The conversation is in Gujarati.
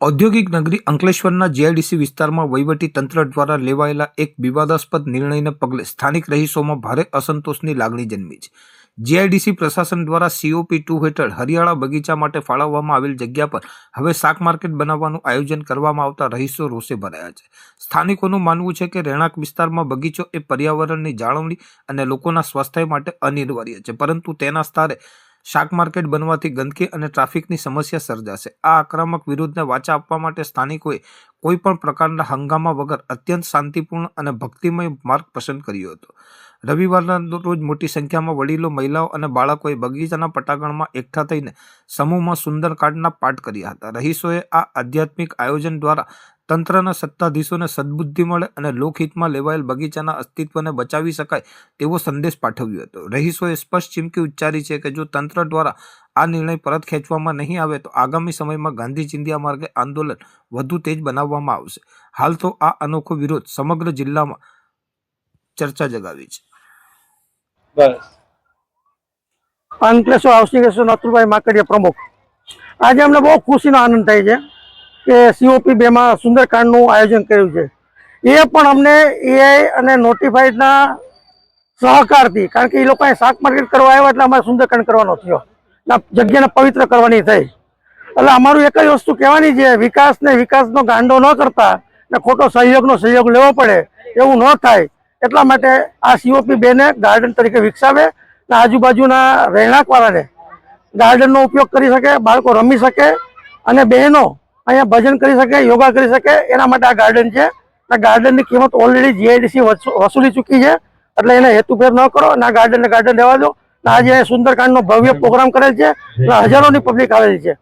ઔદ્યોગિક નગરી અંકલેશ્વરના જીઆઈડીસી વિસ્તારમાં વહીવટી તંત્ર દ્વારા લેવાયેલા એક વિવાદાસ્પદ નિર્ણયને પગલે સ્થાનિક રહીશોમાં ભારે અસંતોષની લાગણી જન્મી છે. જીઆઈડીસી પ્રશાસન દ્વારા સીઓપી ટુ હેઠળ હરિયાળા બગીચા માટે ફાળવવામાં આવેલ જગ્યા પર હવે શાક માર્કેટ બનાવવાનું આયોજન કરવામાં આવતા રહીશો રોષે ભરાયા છે. સ્થાનિકોનું માનવું છે કે રહેણાંક વિસ્તારમાં બગીચો એ પર્યાવરણની જાળવણી અને લોકોના સ્વાસ્થ્ય માટે અનિવાર્ય છે, પરંતુ તેના સ્થાને શાક માર્કેટ બનવાથી ગંદકી અને ટ્રાફિકની સમસ્યા સર્જાશે. આ આક્રમક વિરોધને વાચા આપવા માટે સ્થાનિકોએ કોઈપણ પ્રકારના હંગામા વગર અત્યંત શાંતિપૂર્ણ અને ભક્તિમય માર્ગ પસંદ કર્યો હતો. રવિવારના રોજ મોટી સંખ્યામાં વડીલો, મહિલાઓ અને બાળકોએ બગીચાના પટાગણમાં એકઠા થઈને સમૂહમાં સુંદરકાંડના પાઠ કર્યા હતા. રહીશોએ આ આધ્યાત્મિક આયોજન દ્વારા તંત્રના સત્તાધીશોને સદબુદ્ધિ મળે અને લોકહિતમાં લેવાયેલ બગીચાના અસ્તિત્વને બચાવી શકાય તેવો સંદેશ પાઠવ્યો હતો. રહીશોએ સ્પષ્ટ ચીમકી ઉચ્ચારી છે કે જો તંત્ર દ્વારા આ નિર્ણય પરત ખેંચવામાં નહીં આવે તો આગામી સમયમાં ગાંધી ચિંધિયા માર્ગે આંદોલન વધુ તેજ બનાવવામાં આવશે. હાલ તો આ અનોખો વિરોધ સમગ્ર જિલ્લામાં ચર્ચા જગાવી છે. બસ. અંકલેશ્વર હાઉસિંગ એસોસિએશન અતુલભાઈ માકડિયા પ્રમુખ. આજે અમને બહુ ખુશીનો આનંદ થાય છે. કે સીઓપી બેમાં સુંદરકાંડનું આયોજન કર્યું છે. એ પણ અમને એઆઈ અને નોટિફાઈડના સહકારથી, કારણ કે એ લોકોએ શાક માર્કેટ કરવા આવ્યા એટલે અમારે સુંદરકાંડ કરવાનો થયો. જગ્યાને પવિત્ર કરવાની થઈ. એટલે અમારું એક જ વસ્તુ કહેવાની છે, વિકાસને વિકાસનો ગાંડો ન કરતા ને ખોટો સહયોગનો સહયોગ લેવો પડે એવું ન થાય. એટલા માટે આ સીઓપી બેને ગાર્ડન તરીકે વિકસાવે ને આજુબાજુના રહેણાંકવાળાને ગાર્ડનનો ઉપયોગ કરી શકે, બાળકો રમી શકે અને બહેનો અહીંયા ભજન કરી શકે યોગા કરી શકે એના માટે આ ગાર્ડન છે. આ ગાર્ડનની કિંમત ઓલરેડી જીઆઈડીસી વસૂલી ચૂકી છે. એટલે એને હેતુફેર ન કરો અને આ ગાર્ડનને ગાર્ડન રહેવા દો. આજે સુંદરકાંડનો ભવ્ય પ્રોગ્રામ કરેલ છે. હજારોની પબ્લિક આવેલી છે.